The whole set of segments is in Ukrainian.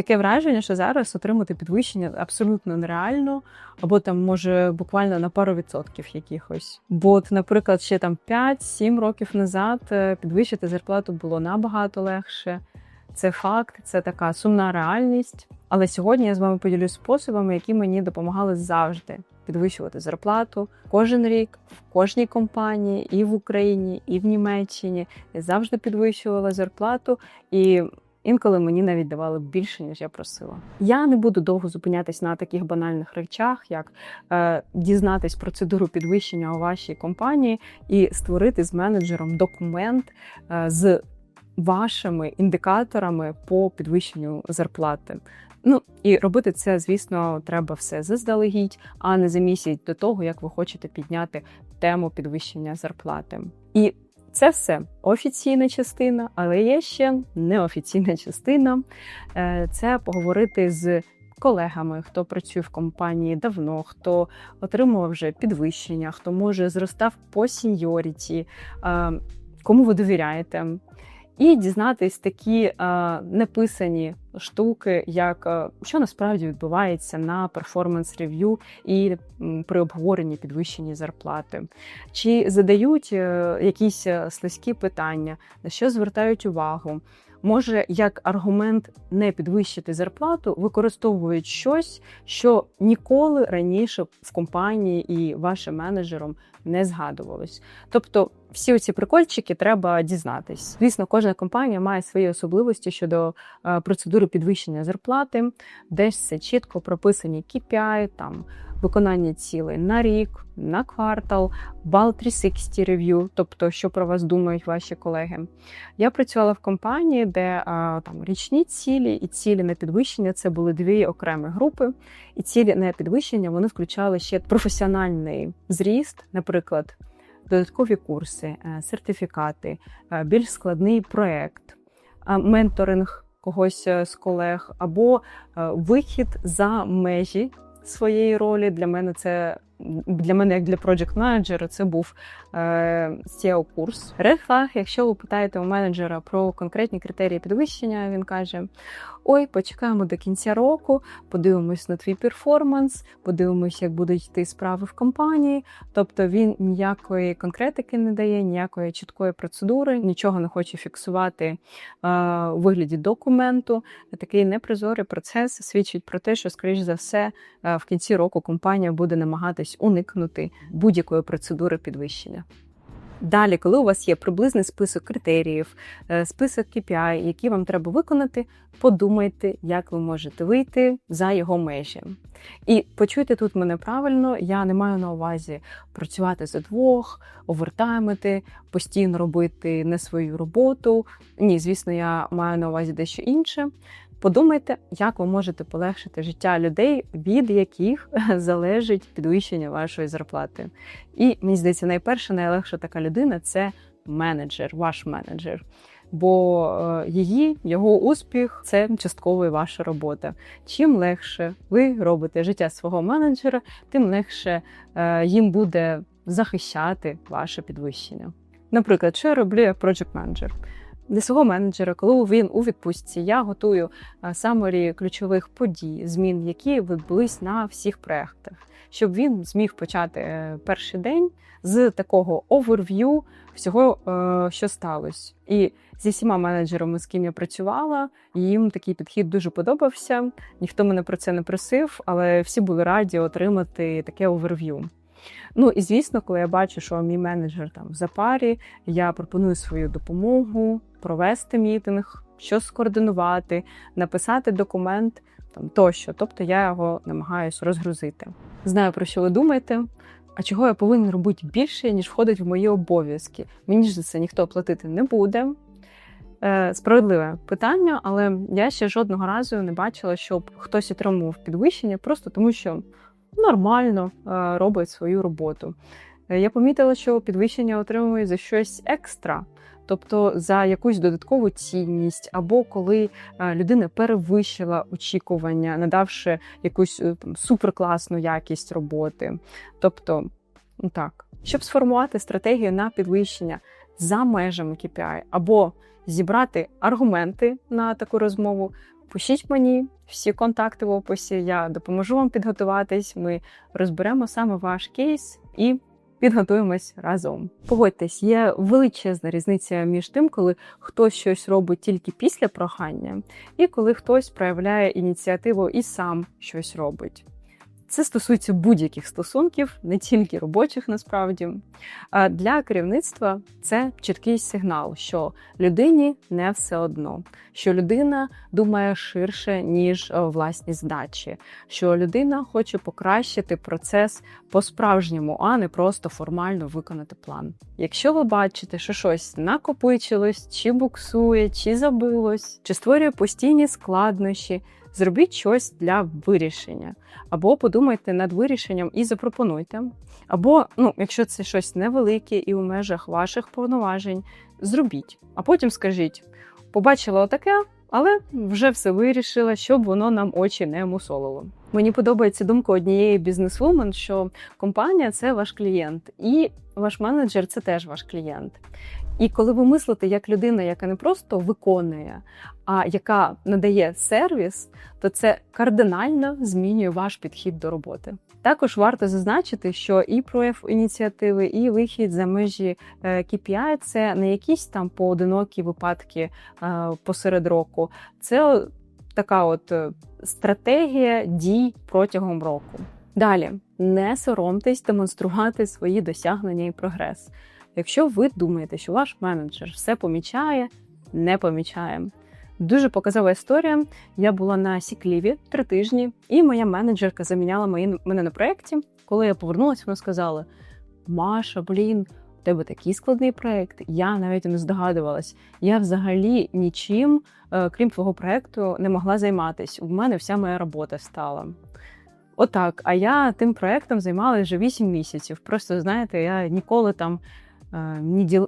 таке враження, що зараз отримати підвищення абсолютно нереально, або там може буквально на пару відсотків якихось. Бо, от, наприклад, ще там 5-7 років назад е, підвищити зарплату було набагато легше. Це факт, це така сумна реальність. Але сьогодні я з вами поділюсь способами, які мені допомагали завжди підвищувати зарплату кожен рік в кожній компанії, і в Україні, і в Німеччині. Я завжди підвищувала зарплату і. Інколи мені навіть давали більше, ніж я просила. Я не буду довго зупинятись на таких банальних речах, як е, дізнатись процедуру підвищення у вашій компанії і створити з менеджером документ е, з вашими індикаторами по підвищенню зарплати. Ну і робити це, звісно, треба все заздалегідь, а не за місяць до того, як ви хочете підняти тему підвищення зарплати. І це все офіційна частина, але є ще неофіційна частина Е, це поговорити з колегами, хто працює в компанії давно, хто отримував вже підвищення, хто може зростав по сіньоріті, е, кому ви довіряєте. І дізнатись такі е, неписані штуки, як е, що насправді відбувається на перформанс-рев'ю і при обговоренні підвищенні зарплати, чи задають е, якісь е, слизькі питання, на що звертають увагу. Може, як аргумент не підвищити зарплату, використовують щось, що ніколи раніше в компанії і вашим менеджером не згадувалось. Тобто, всі ці прикольчики треба дізнатись. Звісно, кожна компанія має свої особливості щодо е, процедури підвищення зарплати, десь все чітко прописані KPI, там виконання цілей на рік, на квартал, бал 360 review, тобто що про вас думають ваші колеги. Я працювала в компанії, де там річні цілі і цілі на підвищення це були дві окремі групи. І цілі на підвищення вони включали ще професіональний зріст, наприклад, додаткові курси, е, сертифікати, е, більш складний проект, е, менторинг когось з колег або вихід за межі своєї ролі. Для мене це для мене, як для проджект менеджера, це був seo курс Red Flag, якщо ви питаєте у менеджера про конкретні критерії підвищення, він каже: Ой, почекаємо до кінця року, подивимось на твій перформанс, подивимось, як будуть йти справи в компанії. Тобто він ніякої конкретики не дає, ніякої чіткої процедури, нічого не хоче фіксувати е, у вигляді документу. Такий непрозорий процес свідчить про те, що, скоріш за все, е, в кінці року компанія буде намагатись уникнути будь-якої процедури підвищення. Далі, коли у вас є приблизний список критеріїв, е, список KPI, які вам треба виконати, подумайте, як ви можете вийти за його межі. І почуйте тут мене правильно, я не маю на увазі працювати за двох, овертаймити, постійно робити не свою роботу. Ні, звісно, я маю на увазі дещо інше. Подумайте, як ви можете полегшити життя людей, від яких залежить підвищення вашої зарплати. І мені здається, найперша, найлегша така людина це менеджер, ваш менеджер. Бо е, її, його успіх це частково і ваша робота. Чим легше ви робите життя свого менеджера, тим легше е, їм буде захищати ваше підвищення. Наприклад, що я роблю як project менеджер для свого менеджера, коли він у відпустці, я готую саморі ключових подій, змін, які відбулись на всіх проєктах, щоб він зміг почати е, перший день з такого оверв'ю всього, е, що сталося. І зі всіма менеджерами, з ким я працювала, їм такий підхід дуже подобався. Ніхто мене про це не просив, але всі були раді отримати таке оверв'ю. Ну і звісно, коли я бачу, що мій менеджер там в запарі, я пропоную свою допомогу, провести мітинг, що скоординувати, написати документ там тощо. Тобто я його намагаюся розгрузити. Знаю, про що ви думаєте. А чого я повинен робити більше, ніж входить в мої обов'язки? Мені ж за це ніхто платити не буде. Е, Справедливе питання, але я ще жодного разу не бачила, щоб хтось отримував підвищення, просто тому що нормально е, робить свою роботу. Е, я помітила, що підвищення отримує за щось екстра, тобто за якусь додаткову цінність, або коли е, людина перевищила очікування, надавши якусь суперкласну якість роботи. Тобто, ну так, щоб сформувати стратегію на підвищення за межами KPI, або зібрати аргументи на таку розмову, Пишіть мені всі контакти в описі. Я допоможу вам підготуватись. Ми розберемо саме ваш кейс і підготуємось разом. Погодьтесь, є величезна різниця між тим, коли хтось щось робить тільки після прохання, і коли хтось проявляє ініціативу і сам щось робить. Це стосується будь-яких стосунків, не тільки робочих, насправді. Для керівництва це чіткий сигнал, що людині не все одно, що людина думає ширше, ніж е, власні здачі, що людина хоче покращити процес по-справжньому, а не просто формально виконати план. Якщо ви бачите, що щось накопичилось, чи буксує, чи забилось, чи створює постійні складнощі. Зробіть щось для вирішення, або подумайте над вирішенням і запропонуйте. Або, ну, якщо це щось невелике і у межах ваших повноважень, зробіть. А потім скажіть: побачила отаке, але вже все вирішила, щоб воно нам очі не мусолило. Мені подобається думка однієї бізнесвумен, що компанія це ваш клієнт, і ваш менеджер це теж ваш клієнт. І коли ви мислите як людина, яка не просто виконує, а яка надає сервіс, то це кардинально змінює ваш підхід до роботи. Також варто зазначити, що і прояв ініціативи, і вихід за межі е, KPI – це не якісь там поодинокі випадки е, посеред року. Це така от е, стратегія дій протягом року. Далі не соромтесь демонструвати свої досягнення і прогрес. Якщо ви думаєте, що ваш менеджер все помічає, не помічає. Дуже показова історія. Я була на сікліві три тижні, і моя менеджерка заміняла мене на проєкті. Коли я повернулася, вона сказала: Маша, блін, у тебе такий складний проєкт. Я навіть не здогадувалась. Я взагалі нічим, е, крім твого проєкту, не могла займатися. У мене вся моя робота стала. Отак. А я тим проєктом займалася вже 8 місяців. Просто знаєте, я ніколи там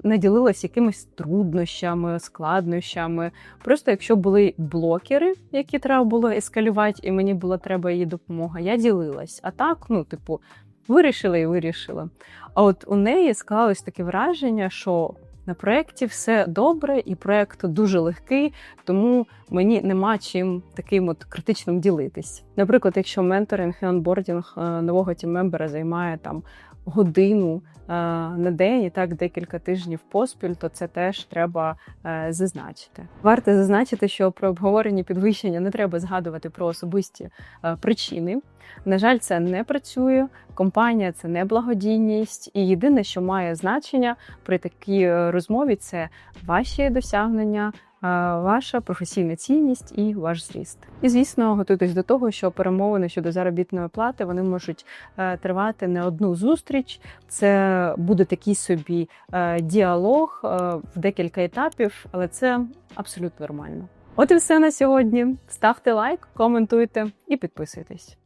не ділилась якимись труднощами, складнощами. Просто якщо були блокери, які треба було ескалювати, і мені була треба її допомога, я ділилась. А так, ну, типу, вирішила і вирішила. А от у неї склалось таке враження, що на проєкті все добре, і проєкт дуже легкий, тому мені нема чим таким от критичним ділитись. Наприклад, якщо менторинг і онбордінг е, нового тіммембера займає там годину е, на день і так декілька тижнів поспіль, то це теж треба е, зазначити. Варто зазначити, що при обговоренні підвищення не треба згадувати про особисті причини. На жаль, це не працює. Компанія це не благодійність, і єдине, що має значення при такій розмові, це ваші досягнення ваша професійна цінність і ваш зріст. І звісно, готуйтесь до того, що перемовини щодо заробітної плати вони можуть е, тривати не одну зустріч. Це буде такий собі е, діалог е, в декілька етапів, але це абсолютно нормально. От і все на сьогодні. Ставте лайк, коментуйте і підписуйтесь.